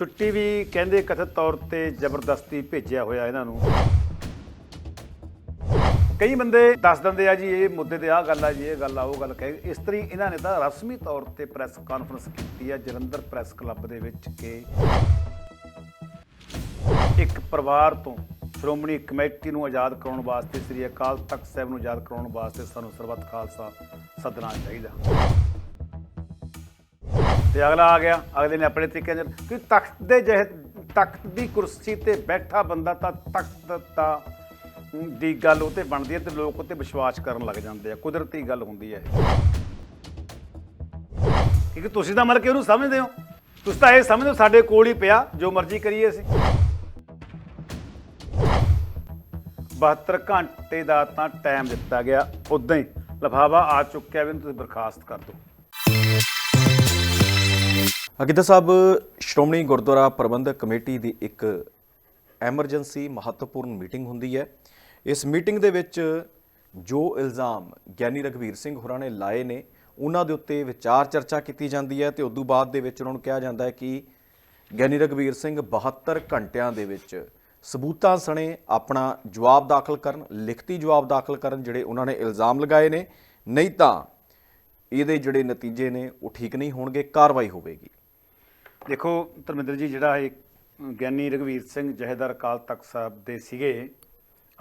ਛੁੱਟੀ ਵੀ ਕਹਿੰਦੇ ਕਥਿਤ ਤੌਰ ਤੇ ਜ਼ਬਰਦਸਤੀ ਭੇਜਿਆ ਹੋਇਆ ਇਹਨਾਂ ਨੂੰ। ਕਈ ਬੰਦੇ ਦੱਸ ਦਿੰਦੇ ਆ ਜੀ, ਇਹ ਮੁੱਦੇ ਤੇ ਆਹ ਗੱਲ ਆ ਜੀ, ਇਹ ਗੱਲ ਆ, ਉਹ ਗੱਲ ਕਹੇ ਇਸ ਤਰੀ ਇਹਨਾਂ ਨੇ ਤਾਂ ਰਸਮੀ ਤੌਰ ਤੇ ਪ੍ਰੈਸ ਕਾਨਫਰੰਸ ਕੀਤੀ ਆ, ਜਲੰਧਰ ਪ੍ਰੈਸ ਕਲੱਬ ਦੇ ਵਿੱਚ ਕਿ ਇੱਕ ਪਰਿਵਾਰ ਤੋਂ ਸ਼੍ਰੋਮਣੀ ਕਮੇਟੀ ਨੂੰ ਆਜ਼ਾਦ ਕਰਾਉਣ ਵਾਸਤੇ, ਸ੍ਰੀ ਅਕਾਲ ਤਖਤ ਸਾਹਿਬ ਨੂੰ ਆਜ਼ਾਦ ਕਰਾਉਣ ਵਾਸਤੇ ਸਾਨੂੰ ਸਰਬੱਤ ਖਾਲਸਾ ਸੱਦਣਾ ਚਾਹੀਦਾ। ਤੇ ਅਗਲਾ ਆ ਗਿਆ, ਅਗਲੇ ਨੇ ਆਪਣੇ ਤਰੀਕੇ ਨਾਲ, ਕਿ ਤਖਤ ਦੇ ਜਿਹੇ, ਤਖਤ ਦੀ ਕੁਰਸੀ ਤੇ ਬੈਠਾ ਬੰਦਾ ਤਾਂ ਤਖਤ ਦਾ ਦੀ ਗੱਲ ਉਹ ਤੇ ਬਣਦੀ ਹੈ ਤੇ ਲੋਕ ਉਹ ਵਿਸ਼ਵਾਸ ਕਰਨ ਲੱਗ ਜਾਂਦੇ ਆ, ਕੁਦਰਤੀ ਗੱਲ ਹੁੰਦੀ ਹੈ ਕਿਉਂਕਿ ਤੁਸੀਂ ਤਾਂ ਮਤਲਬ ਕਿ ਉਹਨੂੰ ਸਮਝਦੇ ਹੋ। ਤੁਸੀਂ ਤਾਂ ਇਹ ਸਮਝਦੇ ਹੋ ਸਾਡੇ ਕੋਲ ਹੀ ਪਿਆ, ਜੋ ਮਰਜ਼ੀ ਕਰੀਏ ਅਸੀਂ। 72 ਘੰਟੇ ਦਾ ਤਾਂ ਟਾਈਮ ਦਿੱਤਾ ਗਿਆ, ਉਦਾਂ ਹੀ ਲਫਾਫਾ ਆ ਚੁੱਕਿਆ ਵੀ ਇਹਨੂੰ ਤੁਸੀਂ ਬਰਖਾਸਤ ਕਰ ਦਿਓ। ਅਗਿੱਦਾ ਸਾਹਿਬ, ਸ਼੍ਰੋਮਣੀ ਗੁਰਦੁਆਰਾ ਪ੍ਰਬੰਧਕ ਕਮੇਟੀ ਦੀ ਇੱਕ ਐਮਰਜੈਂਸੀ ਮਹੱਤਵਪੂਰਨ ਮੀਟਿੰਗ ਹੁੰਦੀ ਹੈ। ਇਸ ਮੀਟਿੰਗ ਦੇ ਵਿੱਚ ਜੋ ਇਲਜ਼ਾਮ ਗਿਆਨੀ ਰਗਵੀਰ ਸਿੰਘ ਹੋਰਾਂ ਨੇ ਲਾਏ ਨੇ, ਉਹਨਾਂ ਦੇ ਉੱਤੇ ਵਿਚਾਰ ਚਰਚਾ ਕੀਤੀ ਜਾਂਦੀ ਹੈ ਤੇ ਤੋਂ ਬਾਅਦ ਦੇ ਵਿੱਚ ਉਹਨਾਂ ਨੂੰ ਕਿਹਾ ਜਾਂਦਾ ਹੈ ਕਿ ਗਿਆਨੀ ਰਗਵੀਰ ਸਿੰਘ 72 ਘੰਟਿਆਂ ਦੇ ਵਿੱਚ ਸਬੂਤਾਂ ਸਣੇ ਆਪਣਾ ਜਵਾਬ ਦਾਖਲ ਕਰਨ, ਲਿਖਤੀ ਜਵਾਬ ਦਾਖਲ ਕਰਨ ਜਿਹੜੇ ਉਹਨਾਂ ਨੇ ਇਲਜ਼ਾਮ ਲਗਾਏ ਨੇ। ਨਹੀਂ ਤਾਂ ਇਹਦੇ ਜਿਹੜੇ ਨਤੀਜੇ ਨੇ ਉਹ ਠੀਕ ਨਹੀਂ ਹੋਣਗੇ, ਕਾਰਵਾਈ ਹੋਵੇਗੀ। ਦੇਖੋ, ਧਰਮਿੰਦਰ ਜੀ, ਜਿਹੜਾ ਇਹ ਗਿਆਨੀ ਰਘਵੀਰ ਸਿੰਘ ਜਹੇਦਾਰ ਅਕਾਲ ਤਖਤ ਸਾਹਿਬ ਦੇ ਸੀਗੇ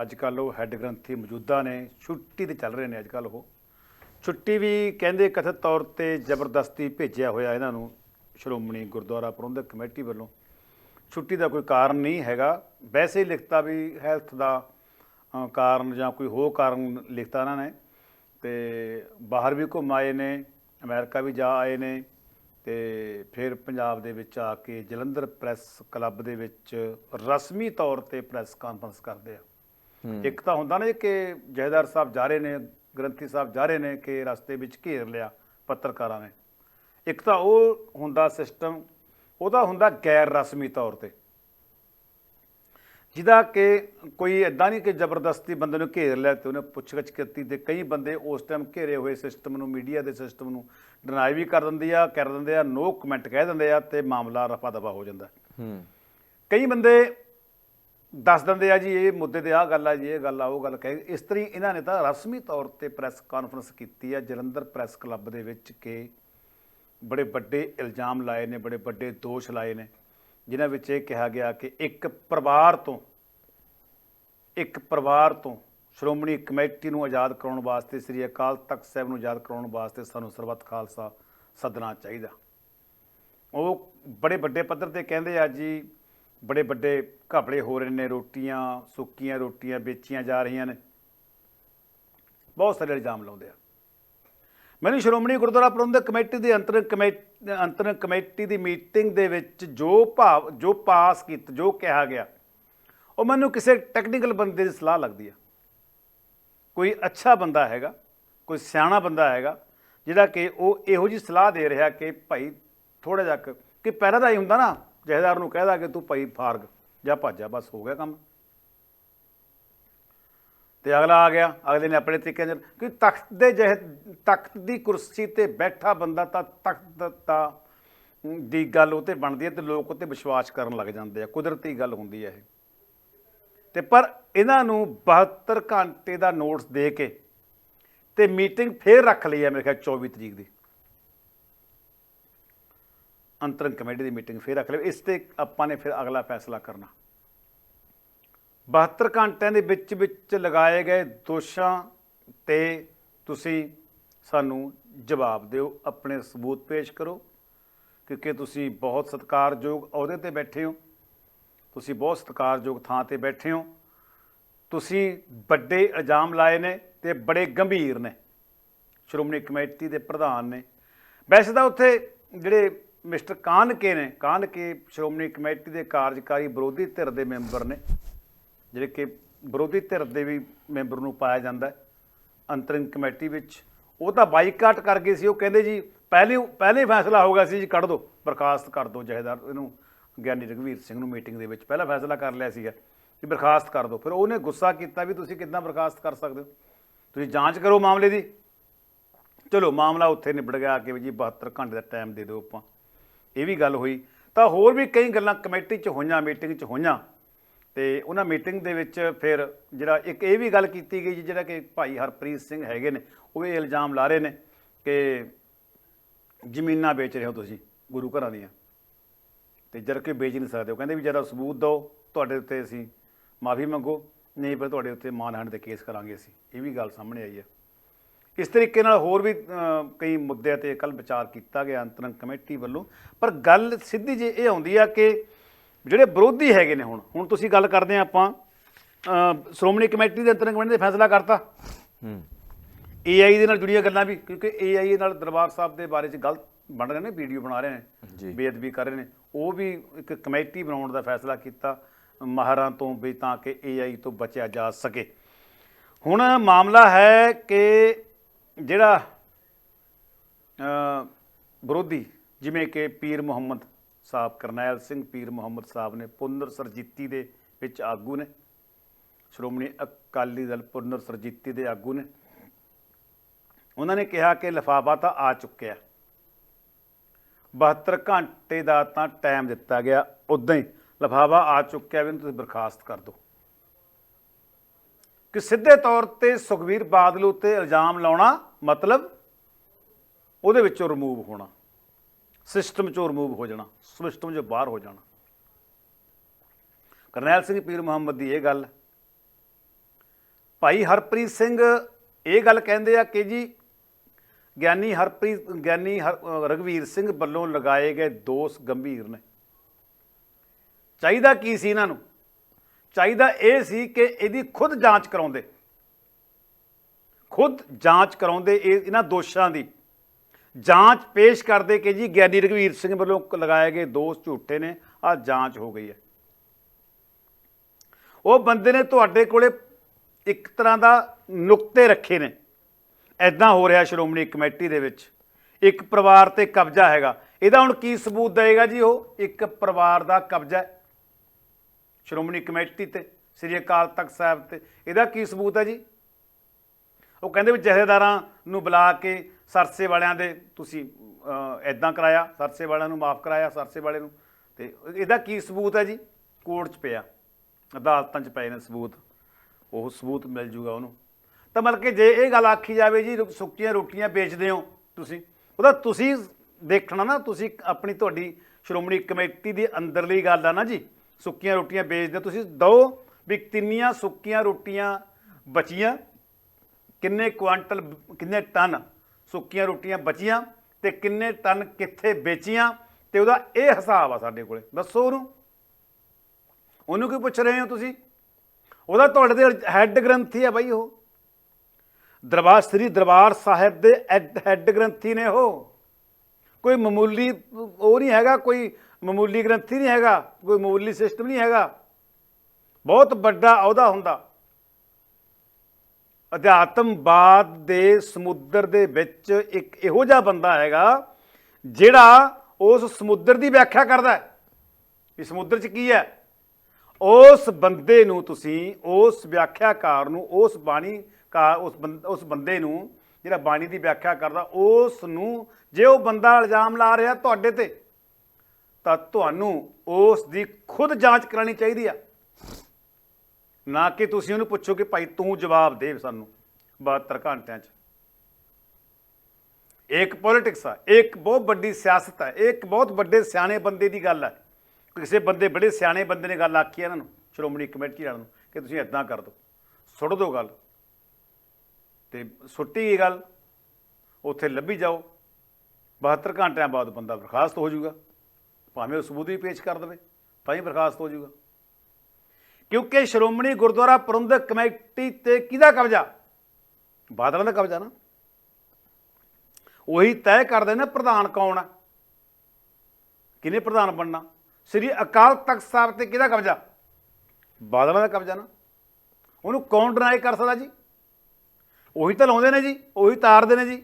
ਅੱਜ ਕੱਲ ਉਹ ਹੈੱਡ ਗ੍ਰੰਥੀ ਮੌਜੂਦਾ ਨੇ, ਛੁੱਟੀ ਤੇ ਚੱਲ ਰਹੇ ਨੇ ਅੱਜ ਕੱਲ ਉਹ। ਛੁੱਟੀ ਵੀ ਕਹਿੰਦੇ ਕਥਿਤ ਤੌਰ ਤੇ ਜ਼ਬਰਦਸਤੀ ਭੇਜਿਆ ਹੋਇਆ ਇਹਨਾਂ ਨੂੰ ਸ਼੍ਰੋਮਣੀ ਗੁਰਦੁਆਰਾ ਪ੍ਰਬੰਧਕ ਕਮੇਟੀ ਵੱਲੋਂ। ਛੁੱਟੀ ਦਾ ਕੋਈ ਕਾਰਨ ਨਹੀਂ ਹੈਗਾ। ਵੈਸੇ ਲਿਖਤਾ ਵੀ ਹੈਲਥ ਦਾ ਕਾਰਨ ਜਾਂ ਕੋਈ ਹੋਰ ਕਾਰਨ ਲਿਖਤਾ ਇਹਨਾਂ ਨੇ। ਤੇ ਬਾਹਰ ਵੀ ਘੁੰਮ ਆਏ ਨੇ, ਅਮਰੀਕਾ ਵੀ ਜਾ ਆਏ ਨੇ। ਤੇ ਫਿਰ ਪੰਜਾਬ ਦੇ ਵਿੱਚ ਆ ਕੇ ਜਲੰਧਰ ਪ੍ਰੈਸ ਕਲੱਬ ਦੇ ਵਿੱਚ ਰਸਮੀ ਤੌਰ ਤੇ ਪ੍ਰੈਸ ਕਾਨਫਰੰਸ ਕਰਦੇ ਆ। ਇੱਕ ਤਾਂ ਹੁੰਦਾ ਨਾ ਕਿ ਜਹੇਦਾਰ ਸਾਹਿਬ ਜਾ ਰਹੇ ਨੇ ਗ੍ਰੰਥੀ ਸਾਹਿਬ ਜਾ ਰਹੇ ਨੇ ਕਿ ਰਸਤੇ ਵਿੱਚ ਘੇਰ ਲਿਆ ਪੱਤਰਕਾਰਾਂ ਨੇ। ਇੱਕ ਤਾਂ ਉਹ ਹੁੰਦਾ ਸਿਸਟਮ ਉਹਦਾ ਹੁੰਦਾ ਗੈਰ ਰਸਮੀ ਤੌਰ ਤੇ। ਜਿਹਦਾ ਕਿ ਕੋਈ ਇਦਾਂ ਨਹੀਂ ਕਿ ਜ਼ਬਰਦਸਤੀ ਬੰਦੇ ਨੂੰ ਘੇਰ ਲਿਆ ਤੇ ਉਹਨੇ ਪੁੱਛਗਿੱਛ ਕੀਤੀ ਤੇ ਕਈ ਬੰਦੇ ਉਸ ਟਾਈਮ ਘੇਰੇ ਹੋਏ ਸਿਸਟਮ ਨੂੰ ਮੀਡੀਆ ਦੇ ਸਿਸਟਮ ਨੂੰ ਡਿਨਾਈ ਵੀ ਕਰ ਦਿੰਦੇ ਆ ਕਰ ਦਿੰਦੇ ਆ ਨੋ ਕਮੈਂਟ ਕਹਿ ਦਿੰਦੇ ਆ ਤੇ ਮਾਮਲਾ ਰਫਾ ਦਫਾ ਹੋ ਜਾਂਦਾ। ਹੂੰ। ਕਈ ਬੰਦੇ ਦੱਸ ਦਿੰਦੇ ਆ ਜੀ ਇਹ ਮੁੱਦੇ ਤੇ ਆਹ ਗੱਲ ਆ ਜੀ ਇਹ ਗੱਲ ਆ ਉਹ ਗੱਲ ਕਹੇ ਇਸ ਤਰੀ ਇਹਨਾਂ ਨੇ ਤਾਂ ਰਸਮੀ ਤੌਰ ਤੇ ਪ੍ਰੈਸ ਕਾਨਫਰੰਸ ਕੀਤੀ ਆ ਜਲੰਧਰ ਪ੍ਰੈਸ ਕਲੱਬ ਦੇ ਵਿੱਚ ਕਿ ਬੜੇ ਵੱਡੇ ਇਲਜ਼ਾਮ ਲਾਏ ਨੇ ਬੜੇ ਵੱਡੇ ਦੋਸ਼ ਲਾਏ ਨੇ ਜਿਨ੍ਹਾਂ ਵਿੱਚ ਇਹ ਕਿਹਾ ਗਿਆ ਕਿ ਇੱਕ ਪਰਿਵਾਰ ਤੋਂ ਇੱਕ ਪਰਿਵਾਰ ਤੋਂ ਸ਼੍ਰੋਮਣੀ ਕਮੇਟੀ ਨੂੰ ਆਜ਼ਾਦ ਕਰਾਉਣ ਵਾਸਤੇ, ਸ੍ਰੀ ਅਕਾਲ ਤਖਤ ਸਾਹਿਬ ਨੂੰ ਆਜ਼ਾਦ ਕਰਾਉਣ ਵਾਸਤੇ ਸਾਨੂੰ ਸਰਬੱਤ ਖਾਲਸਾ ਸੱਦਣਾ ਚਾਹੀਦਾ। ਉਹ ਬੜੇ ਵੱਡੇ ਪੱਧਰ ਤੇ ਕਹਿੰਦੇ ਆ ਜੀ, ਬੜੇ ਵੱਡੇ ਘਪਲੇ ਹੋ ਰਹੇ ਨੇ, ਰੋਟੀਆਂ ਸੁੱਕੀਆਂ, ਰੋਟੀਆਂ ਵੇਚੀਆਂ ਜਾ ਰਹੀਆਂ ਨੇ। ਬਹੁਤ ਸਾਰੇ ਇਲਜ਼ਾਮ ਲਾਉਂਦੇ ਆ। ਮੈਨੂੰ ਸ਼੍ਰੋਮਣੀ ਗੁਰਦੁਆਰਾ ਪ੍ਰਬੰਧਕ ਕਮੇਟੀ ਦੀ ਅੰਤਰ ਕਮੇਟੀ ਅੰਤਰ ਕਮੇਟੀ ਦੀ ਮੀਟਿੰਗ ਦੇ ਵਿੱਚ ਜੋ ਭਾਵ, ਜੋ ਪਾਸ ਕੀਤਾ, ਜੋ ਕਿਹਾ ਗਿਆ ਉਹ ਮੈਨੂੰ ਕਿਸੇ ਟੈਕਨੀਕਲ ਬੰਦੇ ਦੀ ਸਲਾਹ ਲੱਗਦੀ ਆ। ਕੋਈ ਅੱਛਾ ਬੰਦਾ ਹੈਗਾ, ਕੋਈ ਸਿਆਣਾ ਬੰਦਾ ਹੈਗਾ, ਜਿਹੜਾ ਕਿ ਉਹ ਇਹੋ ਜੀ ਸਲਾਹ ਦੇ ਰਿਹਾ ਕਿ ਭਾਈ ਥੋੜਾ ਜਿਹਾ ਕਿ ਪਹਿਲਾਂ ਤਾਂ ਇਹ ਹੁੰਦਾ ਨਾ, ਜਹੇਦਾਰ ਨੂੰ ਕਹਿਦਾ ਕਿ ਤੂੰ ਭਾਈ ਫਾਰਗ, ਜਾਂ ਭੱਜਾ ਬਸ ਹੋ ਗਿਆ ਕੰਮ। ਤੇ ਅਗਲਾ ਆ ਗਿਆ, ਅਗਲੇ ਨੇ ਆਪਣੇ ਤਰੀਕੇ ਨਾਲ, ਕਿ ਤਖਤ ਦੇ ਜਿਹੇ, ਤਖਤ ਦੀ ਕੁਰਸੀ ਤੇ ਬੈਠਾ ਬੰਦਾ ਤਾਂ ਤਖਤ ਦਾ ਦੀ ਗੱਲ ਉਹ ਤੇ ਬਣਦੀ ਹੈ ਤੇ ਲੋਕ ਉਹ ਤੇ ਵਿਸ਼ਵਾਸ ਕਰਨ ਲੱਗ ਜਾਂਦੇ ਆ, ਕੁਦਰਤੀ ਗੱਲ ਹੁੰਦੀ ਹੈ ਇਹ। ਤੇ ਪਰ ਇਹਨਾਂ ਨੂੰ 72 ਘੰਟੇ ਦਾ ਨੋਟਿਸ ਦੇ ਕੇ ਤੇ ਮੀਟਿੰਗ ਫੇਰ ਰੱਖ ਲਈ ਹੈ ਮੇਰੇ ਖਿਆਲ 24 ਤਰੀਕ ਦੀ। ਅੰਤਰੰਗ ਕਮੇਟੀ ਦੀ ਮੀਟਿੰਗ ਫੇਰ ਰੱਖ ਲਈ। ਇਸ ਤੇ ਆਪਾਂ ਨੇ ਫਿਰ ਅਗਲਾ ਫੈਸਲਾ ਕਰਨਾ। 72 ਘੰਟਿਆਂ ਦੇ ਵਿੱਚ ਵਿੱਚ ਲਗਾਏ ਗਏ ਦੋਸ਼ਾਂ ਤੇ ਤੁਸੀਂ ਸਾਨੂੰ ਜਵਾਬ ਦਿਓ, ਆਪਣੇ ਸਬੂਤ ਪੇਸ਼ ਕਰੋ, ਕਿਉਂਕਿ ਤੁਸੀਂ ਬਹੁਤ ਸਤਿਕਾਰਯੋਗ ਅਹੁਦੇ ਤੇ ਬੈਠੇ ਹੋ। ਤੁਸੀਂ ਬਹੁਤ ਸਤਿਕਾਰਯੋਗ ਥਾਂ ਤੇ ਬੈਠੇ ਹੋ। ਤੁਸੀਂ ਵੱਡੇ ਇਲਜ਼ਾਮ ਲਾਏ ਨੇ ਤੇ ਬੜੇ ਗੰਭੀਰ ਨੇ। ਸ਼੍ਰੋਮਣੀ ਕਮੇਟੀ ਦੇ ਪ੍ਰਧਾਨ ਨੇ। ਵੈਸੇ ਤਾਂ ਉੱਥੇ ਜਿਹੜੇ ਮਿਸਟਰ ਕਾਨਕੇ ਨੇ, ਕਾਨਕੇ ਸ਼੍ਰੋਮਣੀ ਕਮੇਟੀ ਦੇ ਕਾਰਜਕਾਰੀ ਵਿਰੋਧੀ ਧਿਰ ਦੇ ਮੈਂਬਰ ਨੇ, ਜਿਹੜੇ ਕਿ ਵਿਰੋਧੀ ਧਿਰ ਦੇ ਵੀ ਮੈਂਬਰ ਨੂੰ ਪਾਇਆ ਜਾਂਦਾ ਹੈ। ਅੰਤਰਿਮ ਕਮੇਟੀ ਵਿੱਚ ਉਹ ਤਾਂ ਬਾਈਕਾਟ ਕਰ ਗਏ ਸੀ। ਉਹ ਕਹਿੰਦੇ ਜੀ, ਪਹਿਲੇ ਪਹਿਲੇ ਫੈਸਲਾ ਹੋ ਗਿਆ ਸੀ ਜੀ, ਕੱਢ ਦਿਓ ਬਰਖਾਸਤ ਕਰ ਦਿਓ ਜਹੇਦਾਰ, ਇਹਨੂੰ ਗਿਆਨੀ ਰਘਵੀਰ ਸਿੰਘ ਨੂੰ ਮੀਟਿੰਗ ਦੇ ਵਿੱਚ ਪਹਿਲਾਂ ਫੈਸਲਾ ਕਰ ਲਿਆ ਸੀਗਾ ਕਿ ਬਰਖਾਸਤ ਕਰ ਦਿਓ। ਫਿਰ ਉਹਨੇ ਗੁੱਸਾ ਕੀਤਾ ਵੀ ਤੁਸੀਂ ਕਿੱਦਾਂ ਬਰਖਾਸਤ ਕਰ ਸਕਦੇ ਹੋ? ਤੁਸੀਂ ਜਾਂਚ ਕਰੋ ਮਾਮਲੇ ਦੀ। ਚਲੋ ਮਾਮਲਾ ਉੱਥੇ ਨਿਬੜ ਗਿਆ ਕਿ ਵੀ ਜੀ 72 ਘੰਟੇ ਦਾ ਟਾਈਮ ਦੇ ਦਿਓ ਆਪਾਂ। ਇਹ ਵੀ ਗੱਲ ਹੋਈ। ਤਾਂ ਹੋਰ ਵੀ ਕਈ ਗੱਲਾਂ ਕਮੇਟੀ 'ਚ ਹੋਈਆਂ ਮੀਟਿੰਗ 'ਚ ਹੋਈਆਂ। ਤੇ ਉਹਨਾਂ ਮੀਟਿੰਗ ਦੇ ਵਿੱਚ ਫਿਰ ਜਿਹੜਾ ਇੱਕ ਇਹ ਵੀ ਗੱਲ ਕੀਤੀ ਗਈ ਜੀ, ਜਿਹੜਾ ਕਿ ਭਾਈ ਹਰਪ੍ਰੀਤ ਸਿੰਘ ਹੈਗੇ ਨੇ ਉਹ ਇਹ ਇਲਜ਼ਾਮ ਲਾ ਰਹੇ ਨੇ ਕਿ ਜ਼ਮੀਨਾਂ ਵੇਚ ਰਹੇ ਹੋ ਤੁਸੀਂ ਗੁਰੂ ਘਰਾਂ ਦੀਆਂ। ਤੇ ਜਦ ਕਿ ਵੇਚ ਨਹੀਂ ਸਕਦੇ। ਉਹ ਕਹਿੰਦੇ ਵੀ ਜਰਾ ਸਬੂਤ ਦਿਓ ਤੁਹਾਡੇ ਉੱਤੇ ਅਸੀਂ ਮਾਫੀ ਮੰਗੋ ਨਹੀਂ ਫਿਰ ਤੁਹਾਡੇ ਉੱਤੇ ਮਾਨਹਾਨੀ ਦੇ ਕੇਸ ਕਰਾਂਗੇ ਅਸੀਂ। ਇਹ ਵੀ ਗੱਲ ਸਾਹਮਣੇ ਆਈ ਹੈ। ਇਸ ਤਰੀਕੇ ਨਾਲ ਹੋਰ ਵੀ ਕਈ ਮੁੱਦਿਆਂ ਤੇ ਕੱਲ ਵਿਚਾਰ ਕੀਤਾ ਗਿਆ ਅੰਤਰੰਗ ਕਮੇਟੀ ਵੱਲੋਂ। ਪਰ ਗੱਲ ਸਿੱਧੀ ਜੇ ਇਹ ਆਉਂਦੀ ਆ ਕਿ ਜਿਹੜੇ ਵਿਰੋਧੀ ਹੈਗੇ ਨੇ ਹੁਣ ਹੁਣ ਤੁਸੀਂ ਗੱਲ ਕਰਦੇ ਆ ਆਪਾਂ ਸ਼੍ਰੋਮਣੀ ਕਮੇਟੀ ਦੇ ਅੰਤਰੰਗ ਕਮੇਟੀ ਨੇ ਫੈਸਲਾ ਕਰਤਾ। ਹੂੰ। ਏਆਈ ਦੇ ਨਾਲ ਜੁੜੀਆਂ ਗੱਲਾਂ ਵੀ ਕਿਉਂਕਿ ਏਆਈ ਨਾਲ ਦਰਬਾਰ ਸਾਹਿਬ ਦੇ ਬਾਰੇ ਚ ਗਲਤ ਬਣ ਰਹੇ ਨੇ ਵੀਡੀਓ ਬਣਾ ਰਹੇ। ਨੇ ਬੇਅਦਬੀ ਕਰ ਰਹੇ ਨੇ। ਉਹ ਵੀ ਇੱਕ ਕਮੇਟੀ ਬਣਾਉਣ ਦਾ ਫੈਸਲਾ ਕੀਤਾ, ਮਾਹਰਾਂ ਤੋਂ ਵੀ ਤਾਂ ਕਿ ਏਆਈ ਤੋਂ ਬਚਿਆ ਜਾ ਸਕੇ। ਹੁਣ ਮਾਮਲਾ ਹੈ ਕਿ ਜਿਹੜਾ ਵਿਰੋਧੀ, ਜਿਵੇਂ ਕਿ ਪੀਰ ਮੁਹੰਮਦ ਸਾਹਿਬ, ਕਰਨੈਲ ਸਿੰਘ ਪੀਰ ਮੁਹੰਮਦ ਸਾਹਿਬ ਨੇ ਪੁਨਰ ਸਰਜੀਤੀ ਦੇ ਵਿੱਚ ਆਗੂ ਨੇ। ਸ਼੍ਰੋਮਣੀ ਅਕਾਲੀ ਦਲ ਪੁਨਰ ਸਰਜੀਤੀ ਦੇ ਆਗੂ ਨੇ। ਉਹਨਾਂ ਨੇ ਕਿਹਾ ਕਿ ਲਿਫਾਫਾ ਤਾਂ ਆ ਚੁੱਕਿਆ। 72 ਘੰਟੇ ਦਾ ਤਾਂ ਟਾਈਮ ਦਿੱਤਾ ਗਿਆ। ਉਦਾਂ ਹੀ ਲਿਫਾਫਾ ਆ ਚੁੱਕਿਆ ਵੀ ਤੁਸੀਂ ਬਰਖਾਸਤ ਕਰ ਦਿਓ। ਕਿ ਸਿੱਧੇ ਤੌਰ ਤੇ ਸੁਖਵੀਰ ਬਾਦਲ ਉੱਤੇ ਇਲਜ਼ਾਮ ਲਾਉਣਾ ਮਤਲਬ ਉਹਦੇ ਵਿੱਚੋਂ ਰਿਮੂਵ ਹੋਣਾ। ਸਿਸਟਮ ਚੋਂ ਰਿਮੂਵ ਹੋ ਜਾਣਾ। ਸਿਸਟਮ ਚੋਂ ਬਾਹਰ ਹੋ ਜਾਣਾ। ਕਰਨੈਲ ਸਿੰਘ ਪੀਰ ਮੁਹੰਮਦ ਦੀ ਇਹ ਗੱਲ ਭਾਈ ਹਰਪ੍ਰੀਤ ਸਿੰਘ ਇਹ ਗੱਲ ਕਹਿੰਦੇ ਆ ਕਿ ਜੀ ਗਿਆਨੀ ਹਰਪ੍ਰੀਤ, ਗਿਆਨੀ ਹਰ- ਰਘਵੀਰ ਸਿੰਘ ਵੱਲੋਂ ਲਗਾਏ ਗਏ ਦੋਸ਼ ਗੰਭੀਰ ਨੇ। ਚਾਹੀਦਾ ਕੀ ਸੀ ਇਹਨਾਂ ਨੂੰ? ਚਾਹੀਦਾ ਇਹ ਸੀ ਕਿ ਇਹਦੀ ਖੁਦ ਜਾਂਚ ਕਰਾਉਂਦੇ। ਖੁਦ ਜਾਂਚ ਕਰਾਉਂਦੇ ਇਹ, ਇਹਨਾਂ ਦੋਸ਼ਾਂ ਦੀ। ਜਾਂਚ ਪੇਸ਼ ਕਰਦੇ ਕਿ ਜੀ ਗਿਆਨੀ ਰਘਵੀਰ ਸਿੰਘ ਵੱਲੋਂ ਲਗਾਏ ਗਏ ਦੋਸ਼ ਝੂਠੇ ਨੇ ਆ ਜਾਂਚ ਹੋ ਗਈ ਹੈ। ਉਹ ਬੰਦੇ ਨੇ ਤੁਹਾਡੇ ਕੋਲੇ ਇੱਕ ਤਰ੍ਹਾਂ ਦਾ ਨੁਕਤੇ ਰੱਖੇ ਨੇ। ਐਦਾਂ ਹੋ ਰਿਹਾ ਸ਼੍ਰੋਮਣੀ ਕਮੇਟੀ ਦੇ ਵਿੱਚ। ਇੱਕ ਪਰਿਵਾਰ ਤੇ ਕਬਜ਼ਾ ਹੈਗਾ। ਇਹਦਾ ਹੁਣ ਕੀ ਸਬੂਤ ਦੇਵੇਗਾ ਜੀ ਉਹ? ਇੱਕ ਪਰਿਵਾਰ ਦਾ ਕਬਜ਼ਾ ਸ਼੍ਰੋਮਣੀ ਕਮੇਟੀ ਤੇ, ਸ੍ਰੀ ਅਕਾਲ ਤਖਤ ਸਾਹਿਬ ਤੇ। ਇਹਦਾ ਕੀ ਸਬੂਤ ਹੈ ਜੀ? ਉਹ ਕਹਿੰਦੇ ਵੀ ਜਥੇਦਾਰਾਂ ਨੂੰ ਬੁਲਾ ਕੇ ਸਰਸੇ ਵਾਲਿਆਂ ਦੇ ਤੁਸੀਂ ਐਦਾਂ ਕਰਾਇਆ, ਸਰਸੇ ਵਾਲਿਆਂ ਨੂੰ ਮਾਫ ਕਰਾਇਆ, ਸਰਸੇ ਵਾਲੇ ਨੂੰ। ਤੇ ਇਹਦਾ ਕੀ ਸਬੂਤ ਹੈ ਜੀ? ਕੋਰਟ 'ਚ ਪਿਆ। ਅਦਾਲਤਾਂ 'ਚ ਪਏ ਨੇ ਸਬੂਤ। ਉਹ ਸਬੂਤ ਮਿਲ ਜੂਗਾ ਉਹਨੂੰ। ਤਾਂ ਮਤਲਬ ਕਿ ਜੇ ਇਹ ਗੱਲ ਆਖੀ ਜਾਵੇ ਜੀ ਸੁੱਕੀਆਂ ਰੋਟੀਆਂ ਵੇਚਦੇ ਹੋ ਤੁਸੀਂ, ਉਹਦਾ ਤੁਸੀਂ ਦੇਖਣਾ ਨਾ, ਤੁਸੀਂ ਆਪਣੀ ਤੁਹਾਡੀ ਸ਼੍ਰੋਮਣੀ ਕਮੇਟੀ ਦੀ ਅੰਦਰਲੀ ਗੱਲ ਆ ਨਾ ਜੀ, ਸੁੱਕੀਆਂ ਰੋਟੀਆਂ ਵੇਚਦੇ ਤੁਸੀਂ ਦੋ ਵੀ ਕਿੰਨੀਆਂ ਸੁੱਕੀਆਂ ਰੋਟੀਆਂ ਬਚੀਆਂ, ਕਿੰਨੇ ਕੁਆਂਟਲ, ਕਿੰਨੇ ਟਨ ਸੁੱਕੀਆਂ ਰੋਟੀਆਂ ਬਚੀਆਂ ਤੇ ਕਿੰਨੇ ਟਨ ਕਿੱਥੇ ਵੇਚੀਆਂ ਤੇ ਉਹਦਾ ਇਹ ਹਿਸਾਬ ਆ ਸਾਡੇ ਕੋਲੇ, ਦੱਸੋ ਉਹਨੂੰ। ਉਹਨੂੰ ਕੀ ਪੁੱਛ ਰਹੇ ਹੋ ਤੁਸੀਂ? ਉਹਦਾ ਤੁਹਾਡੇ ਦੇ ਹੈੱਡ ਗ੍ਰੰਥੀ ਆ ਬਾਈ ਉਹ। ਦਰਬਾਰ, ਸ੍ਰੀ ਦਰਬਾਰ ਸਾਹਿਬ ਦੇ ਹੈੱਡ ਗ੍ਰੰਥੀ ਨੇ ਉਹ। ਕੋਈ ਮਾਮੂਲੀ, ਉਹ ਨਹੀਂ ਹੈਗਾ, ਕੋਈ ਮਾਮੂਲੀ ਗ੍ਰੰਥੀ ਨਹੀਂ ਹੈਗਾ, ਕੋਈ ਮਾਮੂਲੀ ਸਿਸਟਮ ਨਹੀਂ ਹੈਗਾ। ਬਹੁਤ ਵੱਡਾ ਅਹੁਦਾ ਹੁੰਦਾ। ਅਧਿਆਤਮਵਾਦ ਦੇ ਸਮੁੰਦਰ ਦੇ ਵਿੱਚ ਇੱਕ ਇਹੋ ਜਿਹਾ ਬੰਦਾ ਹੈਗਾ, ਜਿਹੜਾ ਉਸ ਸਮੁੰਦਰ ਦੀ ਵਿਆਖਿਆ ਕਰਦਾ ਹੈ। ਵੀ ਸਮੁੰਦਰ 'ਚ ਕੀ ਹੈ? ਉਸ ਬੰਦੇ ਨੂੰ ਤੁਸੀਂ, ਉਸ ਵਿਆਖਿਆਕਾਰ ਨੂੰ, ਉਸ ਬਾਣੀ ਕਾ ਉਸ ਬੰ- ਉਸ ਬੰਦੇ ਨੂੰ ਜਿਹੜਾ ਬਾਣੀ ਦੀ ਵਿਆਖਿਆ ਕਰਦਾ, ਉਸ ਨੂੰ ਜੇ ਉਹ ਬੰਦਾ ਇਲਜ਼ਾਮ ਲਾ ਰਿਹਾ ਤੁਹਾਡੇ ਤੇ, ਤਾਂ ਤੁਹਾਨੂੰ ਉਸ ਦੀ ਖੁਦ ਜਾਂਚ ਕਰਾਣੀ ਚਾਹੀਦੀ ਆ। ਨਾ ਕਿ ਤੁਸੀਂ ਉਹਨੂੰ ਪੁੱਛੋ ਕਿ ਭਾਈ ਤੂੰ ਜਵਾਬ ਦੇ ਸਾਨੂੰ 72 ਘੰਟਿਆਂ 'ਚ। ਇੱਕ ਪੋਲਿਟਿਕਸ ਆ, ਇੱਕ ਬਹੁਤ ਵੱਡੀ ਸਿਆਸਤ ਆ ਇਹ ਇੱਕ ਬਹੁਤ ਵੱਡੇ ਸਿਆਣੇ ਬੰਦੇ ਦੀ ਗੱਲ ਹੈ ਕਿਸੇ ਬੰਦੇ ਬੜੇ ਸਿਆਣੇ ਬੰਦੇ ਨੇ ਗੱਲ ਆਖੀ ਹੈ ਇਹਨਾਂ ਨੂੰ, ਸ਼੍ਰੋਮਣੀ ਕਮੇਟੀ ਵਾਲਿਆਂ ਨੂੰ, ਕਿ ਤੁਸੀਂ ਇਦਾਂ ਕਰ ਦਿਓ ਸੁੱਟ ਦਿਓ ਗੱਲ। ਤੇ ਸੁੱਟੀ ਗਈ ਗੱਲ, ਉੱਥੇ ਲੱਭੀ ਜਾਓ। 72 ਘੰਟਿਆਂ ਬਾਅਦ ਬੰਦਾ ਬਰਖਾਸਤ ਹੋ ਜਾਊਗਾ। ਭਾਵੇਂ ਉਹ ਸਬੂਤ ਵੀ ਪੇਸ਼ ਕਰ ਦੇਵੇ, ਤਾਂ ਹੀ ਬਰਖਾਸਤ ਹੋ ਜਾਊਗਾ। ਕਿਉਂਕਿ ਸ਼੍ਰੋਮਣੀ ਗੁਰਦੁਆਰਾ ਪ੍ਰਬੰਧਕ ਕਮੇਟੀ ਤੇ ਕਿਹਦਾ ਕਬਜ਼ਾ? ਬਾਦਲਾਂ ਦਾ ਕਬਜ਼ਾ ਨਾ। ਉਹੀ ਤੈਅ ਕਰਦੇ ਨੇ ਪ੍ਰਧਾਨ ਕੌਣ ਹੈ ਕਿਹਨੇ ਪ੍ਰਧਾਨ ਬਣਨਾ? ਸ੍ਰੀ ਅਕਾਲ ਤਖਤ ਸਾਹਿਬ ਤੇ ਕਿਹਦਾ ਕਬਜ਼ਾ? ਬਾਦਲਾਂ ਦਾ ਕਬਜ਼ਾ ਨਾ। ਉਹਨੂੰ ਕੌਣ ਡਿਨਾਈ ਕਰ ਸਕਦਾ ਜੀ? ਉਹੀ ਤਾਂ ਲਾਉਂਦੇ ਨੇ ਜੀ, ਉਹੀ ਤਾਰਦੇ ਨੇ ਜੀ।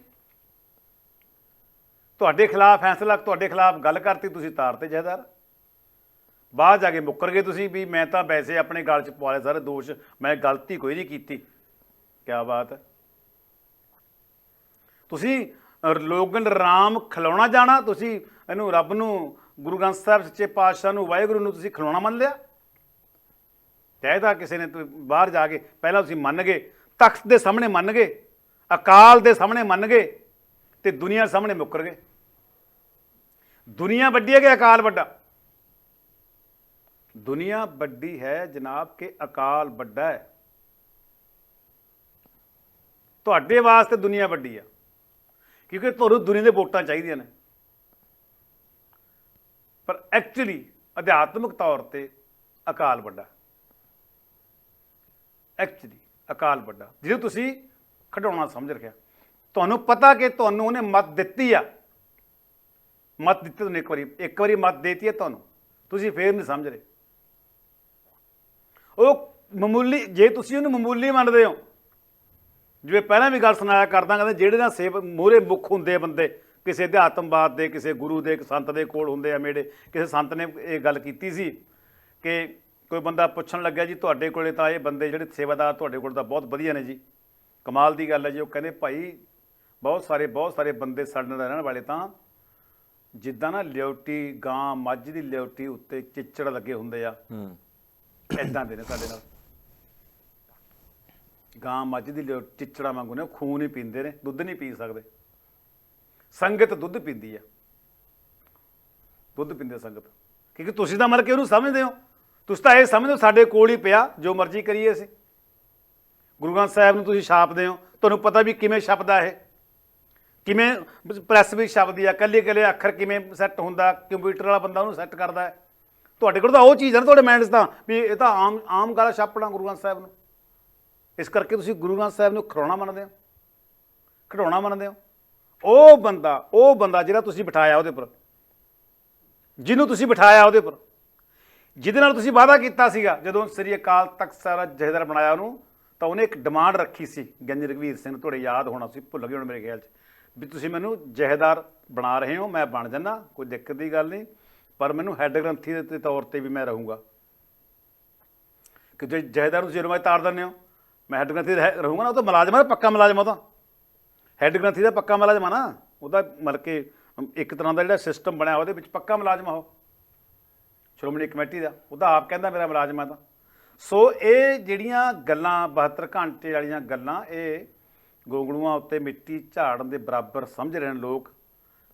ਤੁਹਾਡੇ ਖਿਲਾਫ ਫੈਸਲਾ, ਤੁਹਾਡੇ ਖਿਲਾਫ ਗੱਲ ਕਰਤੀ, ਤੁਸੀਂ ਤਾਰਤੇ ਜਹਦਾਰ ਬਾਅਦ ਜਾ ਕੇ ਮੁੱਕਰ ਗਏ ਤੁਸੀਂ ਵੀ ਮੈਂ ਤਾਂ ਵੈਸੇ ਆਪਣੇ ਗਲ 'ਚ ਪਵਾ ਲਏ ਸਾਰੇ ਦੋਸ਼ ਮੈਂ ਗਲਤੀ ਕੋਈ ਨਹੀਂ ਕੀਤੀ। ਕੀ ਬਾਤ ਹੈ। ਤੁਸੀਂ ਲੋਗਨ ਰਾਮ ਖਿਲਾਉਣਾ ਜਾਣਾ, ਤੁਸੀਂ ਇਹਨੂੰ ਰੱਬ ਨੂੰ, ਗੁਰੂ ਗ੍ਰੰਥ ਸਾਹਿਬ ਸੱਚੇ ਪਾਤਸ਼ਾਹ ਨੂੰ, ਵਾਹਿਗੁਰੂ ਨੂੰ ਤੁਸੀਂ ਖਿਲਾਉਣਾ ਮੰਨ ਲਿਆ? ਕਹਿਦਾ ਕਿਸੇ ਨੇ ਬਾਹਰ ਜਾ ਕੇ, ਪਹਿਲਾਂ ਤੁਸੀਂ ਮੰਨ ਗਏ ਤਖਤ ਦੇ ਸਾਹਮਣੇ ਮੰਨ ਗਏ, ਅਕਾਲ ਦੇ ਸਾਹਮਣੇ ਮੰਨ ਗਏ ਤੇ ਦੁਨੀਆ ਸਾਹਮਣੇ ਮੁੱਕਰ ਗਏ। ਦੁਨੀਆ ਵੱਡੀ ਹੈ ਕਿ ਅਕਾਲ ਵੱਡਾ? ਦੁਨੀਆ ਵੱਡੀ ਹੈ ਜਨਾਬ ਕਿ ਅਕਾਲ ਵੱਡਾ ਹੈ। ਤੁਹਾਡੇ ਵਾਸਤੇ ਦੁਨੀਆ ਵੱਡੀ ਆ, ਕਿਉਂਕਿ ਤੁਹਾਨੂੰ ਦੁਨੀਆ ਦੇ ਵੋਟਾਂ ਚਾਹੀਦੀਆਂ ਨੇ। ਪਰ ਐਕਚੁਅਲੀ ਅਧਿਆਤਮਿਕ ਤੌਰ ਤੇ ਅਕਾਲ ਵੱਡਾ। ਐਕਚੁਅਲੀ ਅਕਾਲ ਵੱਡਾ ਜਿਹਨੂੰ ਤੁਸੀਂ ਖਡਾਉਣਾ ਸਮਝ ਰੱਖਿਆ। ਤੁਹਾਨੂੰ ਪਤਾ ਕਿ ਤੁਹਾਨੂੰ ਉਹਨੇ ਮਤ ਦਿੱਤੀ ਆ। ਮਤ ਦਿੱਤੀ ਤੁਹਾਨੂੰ ਇੱਕ ਵਾਰੀ ਇੱਕ ਵਾਰੀ ਮਤ ਦੇਤੀ ਹੈ ਤੁਹਾਨੂੰ। ਤੁਸੀਂ ਫੇਰ ਨਹੀਂ ਸਮਝ ਰਹੇ। ਉਹ ਮਾਮੂਲੀ, ਜੇ ਤੁਸੀਂ ਉਹਨੂੰ ਮਾਮੂਲੀ ਮੰਨਦੇ ਹੋ, ਜਿਵੇਂ ਪਹਿਲਾਂ ਵੀ ਗੱਲ ਸੁਣਾਇਆ ਕਰਦਾ, ਕਹਿੰਦੇ ਜਿਹੜੇ ਨਾ ਸੇਵ ਮੂਹਰੇ ਮੁੱਖ ਹੁੰਦੇ ਆ ਬੰਦੇ, ਕਿਸੇ ਅਧਿਆਤਮਵਾਦ ਦੇ, ਕਿਸੇ ਗੁਰੂ ਦੇ ਸੰਤ ਦੇ ਕੋਲ ਹੁੰਦੇ ਆ ਮੇੜੇ, ਕਿਸੇ ਸੰਤ ਨੇ ਇਹ ਗੱਲ ਕੀਤੀ ਸੀ ਕਿ ਕੋਈ ਬੰਦਾ ਪੁੱਛਣ ਲੱਗਿਆ ਜੀ ਤੁਹਾਡੇ ਕੋਲੇ ਤਾਂ ਇਹ ਬੰਦੇ ਜਿਹੜੇ ਸੇਵਾਦਾਰ ਤੁਹਾਡੇ ਕੋਲ ਤਾਂ ਬਹੁਤ ਵਧੀਆ ਨੇ ਜੀ। ਕਮਾਲ ਦੀ ਗੱਲ ਹੈ ਜੀ ਉਹ ਕਹਿੰਦੇ ਭਾਈ ਬਹੁਤ ਸਾਰੇ ਬਹੁਤ ਸਾਰੇ ਬੰਦੇ ਸਾਡੇ ਨਾਲ ਰਹਿਣ ਵਾਲੇ ਤਾਂ ਜਿੱਦਾਂ ਨਾ ਲਿਓਟੀ ਗਾਂ ਮੱਝ ਦੀ ਲਿਓਟੀ ਉੱਤੇ ਚਿੱਚੜ ਲੱਗੇ ਹੁੰਦੇ ਆ। ਹੂੰ। ਐਦਾਂ ਦੇ ਨੇ ਸਾਡੇ ਨਾਲ। ਗਾਂ ਮੱਝ ਦੀ ਲਿਓ ਚਿੱਚੜਾ ਵਾਂਗੂ ਨੇ ਖੂਨ ਹੀ ਪੀਂਦੇ ਨੇ ਦੁੱਧ ਨਹੀਂ ਪੀ ਸਕਦੇ। ਸੰਗਤ ਦੁੱਧ ਪੀਂਦੀ ਆ। ਦੁੱਧ ਪੀਂਦੇ ਸੰਗਤ। ਕਿਉਂਕਿ ਤੁਸੀਂ ਤਾਂ ਮਰ ਕੇ ਉਹਨੂੰ ਸਮਝਦੇ ਹੋ। ਤੁਸੀਂ ਤਾਂ ਇਹ ਸਮਝੋ ਸਾਡੇ ਕੋਲ ਹੀ ਪਿਆ, ਜੋ ਮਰਜ਼ੀ ਕਰੀਏ ਅਸੀਂ। ਗੁਰੂ ਗ੍ਰੰਥ ਸਾਹਿਬ ਨੂੰ ਤੁਸੀਂ ਛਾਪਦੇ ਹੋ। ਤੁਹਾਨੂੰ ਪਤਾ ਵੀ ਕਿਵੇਂ ਛਪਦਾ ਇਹ। ਕਿਵੇਂ ਪ੍ਰੈਸ ਵੀ ਛਪਦੀ ਆ ਕੱਲੇ ਕੱਲੇ ਅੱਖਰ ਕਿਵੇਂ ਸੈੱਟ ਹੁੰਦਾ, ਕੰਪਿਊਟਰ ਵਾਲਾ ਬੰਦਾ ਉਹਨੂੰ ਸੈੱਟ ਕਰਦਾ ਹੈ। ਤੁਹਾਡੇ ਕੋਲ ਤਾਂ ਉਹ ਚੀਜ਼ ਹੈ ਨਾ ਤੁਹਾਡੇ ਮਾਈਂਡ 'ਚ ਤਾਂ, ਵੀ ਇਹ ਤਾਂ ਆਮ ਆਮ ਗੱਲ ਛਾਪਣਾ ਗੁਰੂ ਗ੍ਰੰਥ ਸਾਹਿਬ ਨੂੰ। ਇਸ ਕਰਕੇ ਤੁਸੀਂ ਗੁਰੂ ਗ੍ਰੰਥ ਸਾਹਿਬ ਨੂੰ ਖੜਾਉਣਾ ਮੰਨਦੇ ਹੋ। ਖਿਡਾਉਣਾ ਮੰਨਦੇ ਹੋ। ਉਹ ਬੰਦਾ ਉਹ ਬੰਦਾ ਜਿਹੜਾ ਤੁਸੀਂ ਬਿਠਾਇਆ ਉਹਦੇ ਉੱਪਰ। ਜਿਹਨੂੰ ਤੁਸੀਂ ਬਿਠਾਇਆ ਉਹਦੇ ਉੱਪਰ। ਜਿਹਦੇ ਨਾਲ ਤੁਸੀਂ ਵਾਅਦਾ ਕੀਤਾ ਸੀਗਾ, ਜਦੋਂ ਸ੍ਰੀ ਅਕਾਲ ਤਖਤ ਸਾਹਿਬ ਜਥੇਦਾਰ ਬਣਾਇਆ ਉਹਨੂੰ, ਤਾਂ ਉਹਨੇ ਇੱਕ ਡਿਮਾਂਡ ਰੱਖੀ ਸੀ ਗੰਜ ਰਘਵੀਰ ਸਿੰਘ ਤੁਹਾਡੇ ਯਾਦ ਹੋਣਾ ਸੀ, ਭੁੱਲ ਗਏ ਹੁਣ ਮੇਰੇ ਖਿਆਲ 'ਚ, ਵੀ ਤੁਸੀਂ ਮੈਨੂੰ ਜਥੇਦਾਰ ਬਣਾ ਰਹੇ ਹੋ, ਮੈਂ ਬਣ ਜਾਣਾ ਕੋਈ ਦਿੱਕਤ ਦੀ ਗੱਲ ਨਹੀਂ, ਪਰ ਮੈਨੂੰ ਹੈੱਡ ਗ੍ਰੰਥੀ ਦੇ ਤੌਰ ਤੇ ਵੀ ਮੈਂ ਰਹੂੰਗਾ। ਕਿ ਜੇ ਜਥੇਦਾਰ ਨੂੰ ਜਦੋਂ ਮੈਂ ਤਾਰ ਦਿੰਦੇ ਹੋ, ਮੈਂ ਹੈੱਡ ਗ੍ਰੰਥੀ ਰਹਿ- ਰਹੂੰਗਾ ਨਾ, ਉਹ ਤਾਂ ਮੁਲਾਜ਼ਮ ਹੈ ਪੱਕਾ ਮੁਲਾਜ਼ਮ ਉਹ ਤਾਂ। ਹੈੱਡ ਗ੍ਰੰਥੀ ਦਾ ਪੱਕਾ ਮੁਲਾਜ਼ਮ ਆ ਨਾ, ਉਹਦਾ ਮਤਲਬ ਕਿ ਇੱਕ ਤਰ੍ਹਾਂ ਦਾ ਜਿਹੜਾ ਸਿਸਟਮ ਬਣਿਆ, ਉਹਦੇ ਵਿੱਚ ਪੱਕਾ ਮੁਲਾਜ਼ਮ ਆ ਉਹ। ਸ਼੍ਰੋਮਣੀ ਕਮੇਟੀ ਦਾ ਉਹਦਾ ਆਪ ਕਹਿੰਦਾ ਮੇਰਾ ਮੁਲਾਜ਼ਮ ਆ ਤਾਂ ਸੋ ਇਹ ਜਿਹੜੀਆਂ ਗੱਲਾਂ 72 ਘੰਟੇ ਵਾਲੀਆਂ ਗੱਲਾਂ, ਇਹ ਗੋਗੜੂਆਂ ਉੱਤੇ ਮਿੱਟੀ ਝਾੜਨ ਦੇ ਬਰਾਬਰ ਸਮਝ ਰਹੇ ਨੇ ਲੋਕ।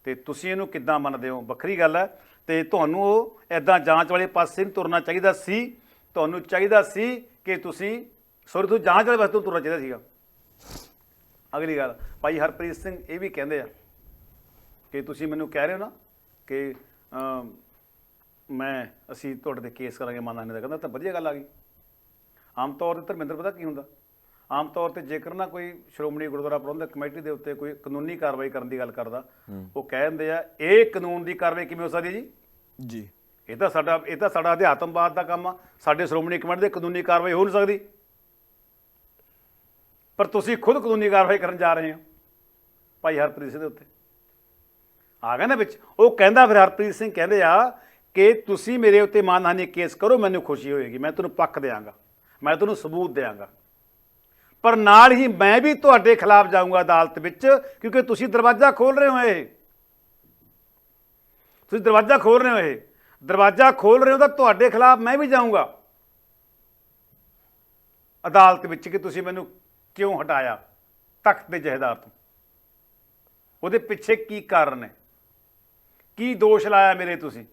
ਤੇ ਤੁਸੀਂ ਇਹਨੂੰ ਕਿੱਦਾਂ ਮੰਨਦੇ ਹੋ? ਵੱਖਰੀ ਗੱਲ ਹੈ। ਤੇ ਤੁਹਾਨੂੰ ਉਹ ਐਦਾਂ ਜਾਂਚ ਵਾਲੇ ਪਾਸੇ ਨਹੀਂ ਤੁਰਨਾ ਚਾਹੀਦਾ ਸੀ। ਤੁਹਾਨੂੰ ਚਾਹੀਦਾ ਸੀ ਕਿ ਤੁਸੀਂ ਸੋਰੀ, ਤੁਸੀਂ ਜਾਂਚ ਵਾਲੇ ਪਾਸੇ ਤੋਂ ਤੁਰਨਾ ਚਾਹੀਦਾ ਸੀਗਾ। ਅਗਲੀ ਗੱਲ, ਭਾਈ ਹਰਪ੍ਰੀਤ ਸਿੰਘ ਇਹ ਵੀ ਕਹਿੰਦੇ ਆ ਕਿ ਤੁਸੀਂ ਮੈਨੂੰ ਕਹਿ ਰਹੇ ਹੋ ਨਾ ਕਿ ਮੈਂ ਅਸੀਂ ਤੁਹਾਡੇ ਤੇ ਕੇਸ ਕਰਾਂਗੇ ਮਾਨਾਨੇ ਦਾ। ਕਹਿੰਦਾ ਤਾਂ ਵਧੀਆ ਗੱਲ ਆ ਗਈ। ਆਮ ਤੌਰ ਤੇ ਧਰਮਿੰਦਰ ਪਤਾ ਕੀ ਹੁੰਦਾ? ਆਮ ਤੌਰ ਤੇ ਜੇਕਰ ਨਾ ਕੋਈ ਸ਼੍ਰੋਮਣੀ ਗੁਰਦੁਆਰਾ ਪ੍ਰਬੰਧਕ ਕਮੇਟੀ ਦੇ ਉੱਤੇ ਕੋਈ ਕਾਨੂੰਨੀ ਕਾਰਵਾਈ ਕਰਨ ਦੀ ਗੱਲ ਕਰਦਾ ਉਹ ਕਹਿ ਦਿੰਦੇ ਆ ਇਹ ਕਾਨੂੰਨ ਦੀ ਕਾਰਵਾਈ ਕਿਵੇਂ ਹੋ ਸਕਦੀ ਜੀ? ਜੀ। ਇਹ ਤਾਂ ਸਾਡਾ ਇਹ ਤਾਂ ਸਾਡਾ ਅਧਿਆਤਮਵਾਦ ਦਾ ਕੰਮ ਆ। ਸਾਡੇ ਸ਼੍ਰੋਮਣੀ ਕਮੇਟੀ ਦੇ ਕਾਨੂੰਨੀ ਕਾਰਵਾਈ ਹੋ ਨਹੀਂ ਸਕਦੀ। ਪਰ ਤੁਸੀਂ ਖੁਦ ਕਾਨੂੰਨੀ ਕਾਰਵਾਈ ਕਰਨ ਜਾ ਰਹੇ ਹੋ ਭਾਈ ਹਰਪ੍ਰੀਤ ਸਿੰਘ ਦੇ ਉੱਤੇ। ਆ ਗਿਆ ਨਾ ਵਿੱਚ। ਉਹ ਕਹਿੰਦਾ ਫਿਰ ਹਰਪ੍ਰੀਤ ਸਿੰਘ ਕਹਿੰਦੇ ਆ ਕਿ ਤੁਸੀਂ ਮੇਰੇ ਉੱਤੇ ਮਾਨਹਾਨੀ ਕੇਸ ਕਰੋ, ਮੈਨੂੰ ਖੁਸ਼ੀ ਹੋਏਗੀ, ਮੈਂ ਤੁਹਾਨੂੰ ਪੱਖ ਦੇਵਾਂਗਾ ਮੈਂ ਤੁਹਾਨੂੰ ਸਬੂਤ ਦੇਵਾਂਗਾ ਪਰ ਨਾਲ ਹੀ ਮੈਂ ਵੀ ਤੁਹਾਡੇ ਖਿਲਾਫ ਜਾਊਂਗਾ ਅਦਾਲਤ ਵਿੱਚ, ਕਿਉਂਕਿ ਤੁਸੀਂ ਦਰਵਾਜ਼ਾ ਖੋਲ ਰਹੇ ਹੋ ਇਹ। ਤੁਸੀਂ ਦਰਵਾਜ਼ਾ ਖੋਲ ਰਹੇ ਹੋ ਇਹ। ਦਰਵਾਜ਼ਾ ਖੋਲ ਰਹੇ ਹੋ ਤਾਂ ਤੁਹਾਡੇ ਖਿਲਾਫ ਮੈਂ ਵੀ ਜਾਊਂਗਾ। ਅਦਾਲਤ ਵਿੱਚ ਕਿ ਤੁਸੀਂ ਮੈਨੂੰ ਕਿਉਂ ਹਟਾਇਆ? ਤਖਤ ਦੇ ਜਹੇਦਾਰ ਤੋਂ। ਉਹਦੇ ਪਿੱਛੇ ਕੀ ਕਾਰਨ ਹੈ ਕੀ ਦੋਸ਼ ਲਾਇਆ ਮੇਰੇ ਤੁਸੀਂ?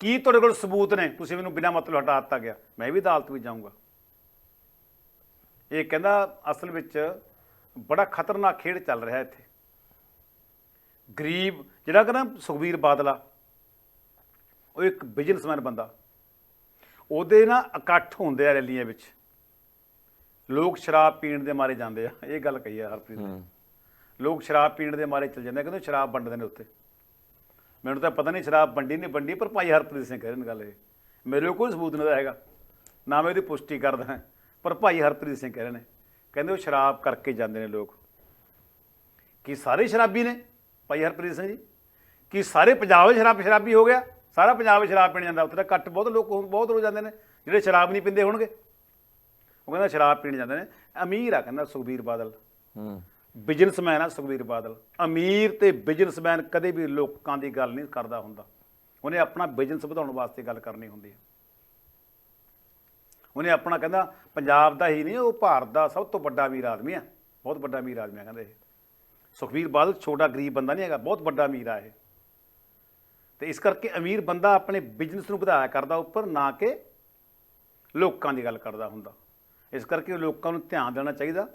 ਕੀ ਤੁਹਾਡੇ ਕੋਲ ਸਬੂਤ ਨੇ? ਤੁਸੀਂ ਮੈਨੂੰ ਬਿਨਾਂ ਮਤਲਬ ਹਟਾ ਦਿੱਤਾ ਗਿਆ। ਮੈਂ ਵੀ ਅਦਾਲਤ ਵਿੱਚ ਜਾਊਂਗਾ। ਇਹ ਕਹਿੰਦਾ ਅਸਲ ਵਿੱਚ ਬੜਾ ਖਤਰਨਾਕ ਖੇਡ ਚੱਲ ਰਿਹਾ ਇੱਥੇ। ਗਰੀਬ ਜਿਹੜਾ ਕਹਿੰਦਾ ਸੁਖਬੀਰ ਬਾਦਲਾ ਉਹ ਇੱਕ ਬਿਜ਼ਨਸਮੈਨ ਬੰਦਾ। ਉਹਦੇ ਨਾ ਇਕੱਠ ਹੁੰਦੇ ਆ ਰੈਲੀਆਂ ਵਿੱਚ। ਲੋਕ ਸ਼ਰਾਬ ਪੀਣ ਦੇ ਮਾਰੇ ਜਾਂਦੇ ਆ। ਇਹ ਗੱਲ ਕਹੀ ਆ ਹਰਪ੍ਰੀਤ ਨੇ। ਲੋਕ ਸ਼ਰਾਬ ਪੀਣ ਦੇ ਮਾਰੇ ਚਲ ਜਾਂਦੇ ਆ। ਕਹਿੰਦੇ ਸ਼ਰਾਬ ਵੰਡਦੇ ਨੇ ਉੱਥੇ। ਮੈਨੂੰ ਤਾਂ ਪਤਾ ਨਹੀਂ ਸ਼ਰਾਬ ਵੰਡੀ ਨਹੀਂ ਵੰਡੀ, ਪਰ ਭਾਈ ਹਰਪ੍ਰੀਤ ਸਿੰਘ ਕਹਿ ਰਹੇ ਨੇ ਗੱਲ ਇਹ। ਮੇਰੇ ਕੋਈ ਸਬੂਤ ਨਹੀਂ ਹੈਗਾ। ਨਾ ਮੈਂ ਉਹਦੀ ਪੁਸ਼ਟੀ ਕਰਦਾ ਪਰ ਭਾਈ ਹਰਪ੍ਰੀਤ ਸਿੰਘ ਕਹਿ ਰਹੇ ਨੇ। ਕਹਿੰਦੇ ਉਹ ਸ਼ਰਾਬ ਕਰਕੇ ਜਾਂਦੇ ਨੇ ਲੋਕ। ਕੀ ਸਾਰੇ ਸ਼ਰਾਬੀ ਨੇ ਭਾਈ ਹਰਪ੍ਰੀਤ ਸਿੰਘ ਜੀ? ਕੀ ਸਾਰੇ ਪੰਜਾਬ ਵਿੱਚ ਸ਼ਰਾਬ ਸ਼ਰਾਬੀ ਹੋ ਗਿਆ? ਸਾਰਾ ਪੰਜਾਬ ਸ਼ਰਾਬ ਪੀਣ ਜਾਂਦਾ। ਉੱਥੇ ਤਾਂ ਘੱਟ ਬਹੁਤ ਲੋਕ ਬਹੁਤ ਹੋ ਜਾਂਦੇ ਨੇ, ਜਿਹੜੇ ਸ਼ਰਾਬ ਨਹੀਂ ਪੀਂਦੇ ਹੋਣਗੇ। ਉਹ ਕਹਿੰਦਾ ਸ਼ਰਾਬ ਪੀਣ ਜਾਂਦੇ ਨੇ। ਅਮੀਰ ਆ, ਕਹਿੰਦਾ ਸੁਖਬੀਰ ਬਾਦਲ। ਹੂੰ। ਬਿਜ਼ਨਸਮੈਨ ਆ ਸੁਖਬੀਰ ਬਾਦਲ। ਅਮੀਰ ਤੇ ਬਿਜ਼ਨਸਮੈਨ ਕਦੇ ਵੀ ਲੋਕਾਂ ਦੀ ਗੱਲ ਨਹੀਂ ਕਰਦਾ ਹੁੰਦਾ। ਉਹਨੇ ਆਪਣਾ ਬਿਜ਼ਨਸ ਵਧਾਉਣ ਵਾਸਤੇ ਗੱਲ ਕਰਨੀ ਹੁੰਦੀ ਹੈ। ਉਹਨੇ ਆਪਣਾ ਕਹਿੰਦਾ, ਪੰਜਾਬ ਦਾ ਹੀ ਨਹੀਂ, ਉਹ ਭਾਰਤ ਦਾ ਸਭ ਤੋਂ ਵੱਡਾ ਅਮੀਰ ਆਦਮੀ ਆ। ਬਹੁਤ ਵੱਡਾ ਅਮੀਰ ਆਦਮੀ ਆ ਕਹਿੰਦੇ ਇਹ। ਸੁਖਵੀਰ ਬਾਦਲ ਛੋਟਾ ਗਰੀਬ ਬੰਦਾ ਨਹੀਂ ਹੈਗਾ, ਬਹੁਤ ਵੱਡਾ ਅਮੀਰ ਆ ਇਹ। ਤੇ ਇਸ ਕਰਕੇ ਅਮੀਰ ਬੰਦਾ ਆਪਣੇ ਬਿਜ਼ਨਸ ਨੂੰ ਵਧਾਇਆ ਕਰਦਾ ਉੱਪਰ, ਨਾ ਕਿ ਲੋਕਾਂ ਦੀ ਗੱਲ ਕਰਦਾ ਹੁੰਦਾ। ਇਸ ਕਰਕੇ ਲੋਕਾਂ ਨੂੰ ਧਿਆਨ ਦੇਣਾ ਚਾਹੀਦਾ।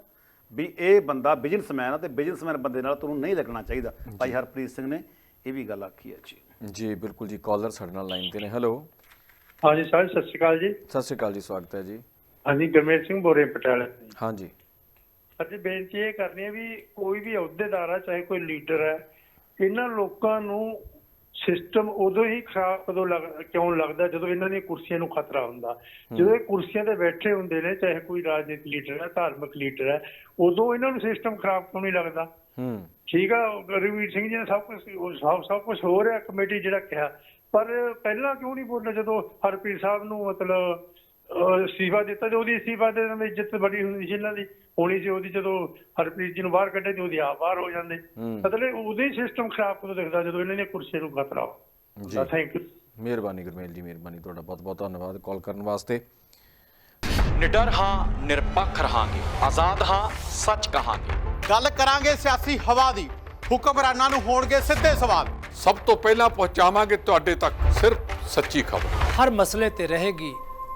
ਵੀ ਇਹ ਬੰਦਾ ਬਿਜ਼ਨਸਮੈਨ ਆ ਤੇ ਬਿਜ਼ਨਸਮੈਨ ਬੰਦੇ ਨਾਲ ਤੁਹਾਨੂੰ ਨਹੀਂ ਲੱਗਣਾ ਚਾਹੀਦਾ। ਭਾਈ ਹਰਪ੍ਰੀਤ ਸਿੰਘ ਨੇ ਇਹ ਵੀ ਗੱਲ ਆਖੀ ਹੈ ਜੀ। ਜੀ ਬਿਲਕੁਲ ਜੀ ਕਾਲਰ ਸਾਡੇ ਨਾਲ ਲਾਈਨ ਤੇ ਨੇ। ਹੈਲੋ ਹਾਂਜੀ ਸਰ ਸਤਿ ਸ਼੍ਰੀ ਅਕਾਲ ਜੀ। ਸਤਿ ਸ਼੍ਰੀ ਅਕਾਲ ਜੀ ਸਵਾਗਤ ਹੈ ਜੀ। ਹਾਂਜੀ ਗਰਮੇਲ ਸਿੰਘ ਬੋਰੇ ਪਟਿਆਲੇ ਹਾਂਜੀ। ਅਸੀਂ ਬੇਨਤੀ ਇਹ ਕਰਨੀ ਹੈ ਵੀ ਕੋਈ ਵੀ ਅਹੁਦੇਦਾਰ ਹੈ ਚਾਹੇ ਕੋਈ ਲੀਡਰ ਹੈ ਇਹਨਾਂ ਲੋਕਾਂ ਨੂੰ ਸਿਸਟਮ ਉਦੋਂ ਹੀ ਖਰਾਬ ਕਦੋਂ ਕਿਉਂ ਲੱਗਦਾ? ਜਦੋਂ ਇਹਨਾਂ ਦੀਆਂ ਕੁਰਸੀਆਂ ਨੂੰ ਖਤਰਾ ਹੁੰਦਾ। ਜਦੋਂ ਇਹ ਕੁਰਸੀਆਂ ਤੇ ਬੈਠੇ ਹੁੰਦੇ ਨੇ ਚਾਹੇ ਕੋਈ ਰਾਜਨੀਤਿਕ ਲੀਡਰ ਹੈ ਧਾਰਮਿਕ ਲੀਡਰ ਹੈ ਉਦੋਂ ਇਹਨਾਂ ਨੂੰ ਸਿਸਟਮ ਖਰਾਬ ਕਿਉਂ ਨਹੀਂ ਲੱਗਦਾ? ਹੂੰ। ਠੀਕ ਆ ਰਵੀਰ ਸਿੰਘ ਜੀ ਨੇ ਸਭ ਕੁਝ ਸਭ ਸਭ ਕੁਝ ਹੋ ਰਿਹਾ ਕਮੇਟੀ ਜਿਹੜਾ ਕਿਹਾ। ਪਰ ਪਹਿਲਾਂ ਕਿਉਂ ਨਹੀਂ ਬੋਲਿਆ ਜਦੋਂ ਹਰਪ੍ਰੀਤ ਸਾਹਿਬ ਨੂੰ ਮਤਲਬ ਅਸਤੀਫਾ ਦਿੱਤਾ ਤੇ ਉਹਦੀ ਅਸਤੀਫਾ ਦੇ ਨਾਲ ਇੱਜ਼ਤ ਬੜੀ ਹੁੰਦੀ ਸੀ ਇਹਨਾਂ ਦੀ। ਹੋਣੀ ਸੀ ਉਹਦੀ ਜਦੋਂ ਹਰਪ੍ਰੀਤ ਜੀ ਨੂੰ ਬਾਹਰ ਕੱਢੇ ਤੇ ਉਹਦੀ ਆਪ ਬਾਹਰ ਹੋ ਜਾਂਦੇ। ਮਤਲਬ ਉਹਦੇ ਸਿਸਟਮ ਖਰਾਬ ਕਦੋਂ ਦਿਖਦਾ? ਜਦੋਂ ਇਹਨਾਂ ਨੇ ਕੁਰਸੀ ਨੂੰ ਖਤਰਾ ਜੀ। ਥੈਂਕ ਯੂ ਮਿਹਰਬਾਨੀ ਗੁਰਮੇਲ ਜੀ ਮਿਹਰਬਾਨੀ ਤੁਹਾਡਾ ਬਹੁਤ ਬਹੁਤ ਧੰਨਵਾਦ ਕਾਲ ਕਰਨ ਵਾਸਤੇ। ਨਿਡਰ ਹਾਂ ਨਿਰਪੱਖ ਰਹਾਂਗੇ। ਆਜ਼ਾਦ ਹਾਂ ਸੱਚ ਕਹਾਂਗੇ। ਗੱਲ ਕਰਾਂਗੇ ਸਿਆਸੀ ਹਵਾ ਦੀ। ਹੁਕਮਰਾਨਾਂ ਨੂੰ ਹੋਣਗੇ ਸਿੱਧੇ ਸਵਾਲ। ਸਭ ਤੋਂ ਪਹਿਲਾਂ ਪਹੁੰਚਾਵਾਂਗੇ ਤੁਹਾਡੇ ਤੱਕ ਸਿਰਫ ਸੱਚੀ ਖਬਰ। ਹਰ ਮਸਲੇ ਤੇ ਰਹੇਗੀ